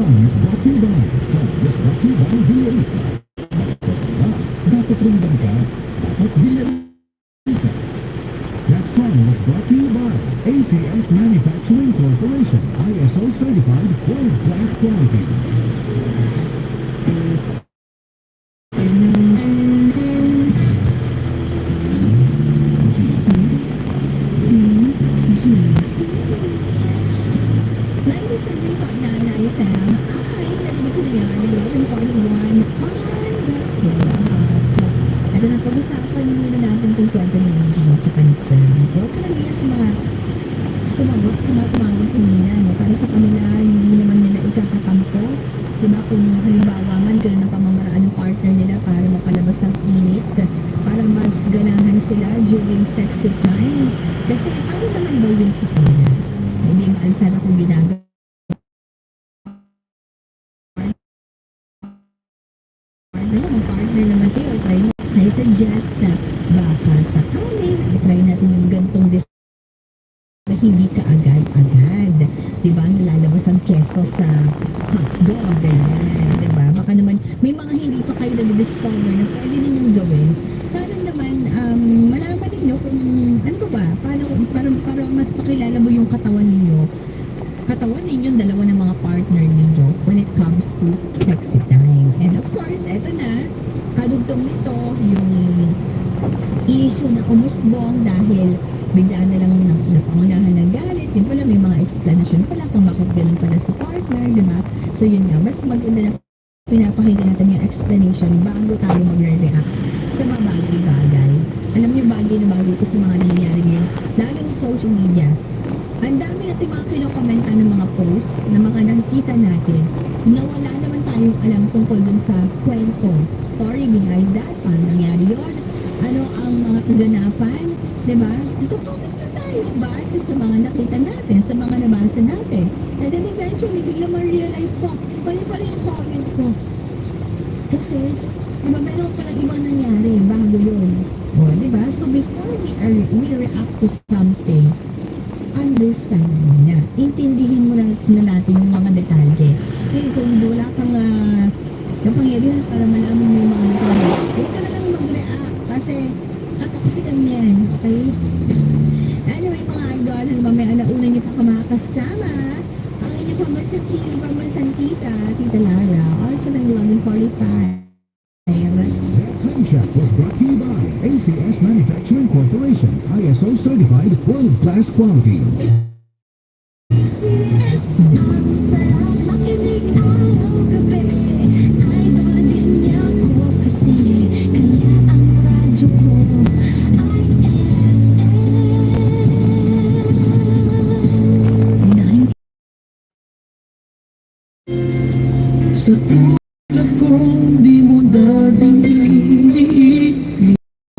brought to you by, is brought to you by dapat ka, dapat. That song was brought to you by ACS Manufacturing Corporation, ISO certified world class quality. Ito na, pag-usapan muna natin itong kwento Angie at saka ni Fern. Ka lang yan sa mga sumagot, sa mga tumawag kanina, no? Para sa kanila, hindi naman nila ikakakampo. Diba kung halimbawa man, ganun ang pamamaraan ng partner nila para mapalabas ang init, para mas ganahan sila during sexy time. Kasi ano naman daw yun sa kanila? Hindi maalsada kung ginagawa partner, ang partner naman na-suggest na baka sa kanin, try natin yung gantong dis na hindi ka agad-agad. Diba, nalalabas ang keso sa hotdog, ganyan. Diba, baka naman, may mga hindi pa kayo nag-discover na pwede ninyong gawin. Para naman, um, malaman ninyo kung, ano ba ba, paano, para, para mas makilala mo yung katawan ninyo, katawan ninyo, dalawa ng mga partner ninyo when it comes to sexy time. And of course, eto na, kadugtong nito, yung issue na umusbong dahil bigla na lang na, napangunahan ng galit. Yun pala, may mga explanation pala kung bakit ganun pala sa partner, di ba? So yun nga, mas maganda na pinapakinggan natin yung explanation bago tayo mag-react sa mga bagay-bagay. Alam niyo, bagay na bagay ito sa mga nangyayari ngayon, lalo sa social media. Ang dami natin mga kinokomenta ng mga post na mga nakikita natin na wala naman tayong alam tungkol dun sa kwento, story behind that, paano nangyari yun, ano ang mga kaganapan, di ba? Comment na tayo base sa mga nakita natin, sa mga nabasa natin. And then eventually, bigla ma-realize ko, pali pala yung comment ko. Kasi, di ba, meron palang ibang nangyari bago yun. O, di ba? So, before we, are, we react to something, understand mo na. Intindihin mo na, na natin yung mga detalye. Kaya kung wala kang uh, kapangyarihan para malaman mo yung mga detalye, huwag ka na lang mag-react kasi katoksikan okay? Anyway, mga idol, ano ba may alauna niyo pa ka makakasama? Ang inyong pambansang tita, pambansang tita, Tita Lara, also ng Loving 45. That time check was brought to you by ACS Manufacturing Corporation, ISO certified world class quality. thank you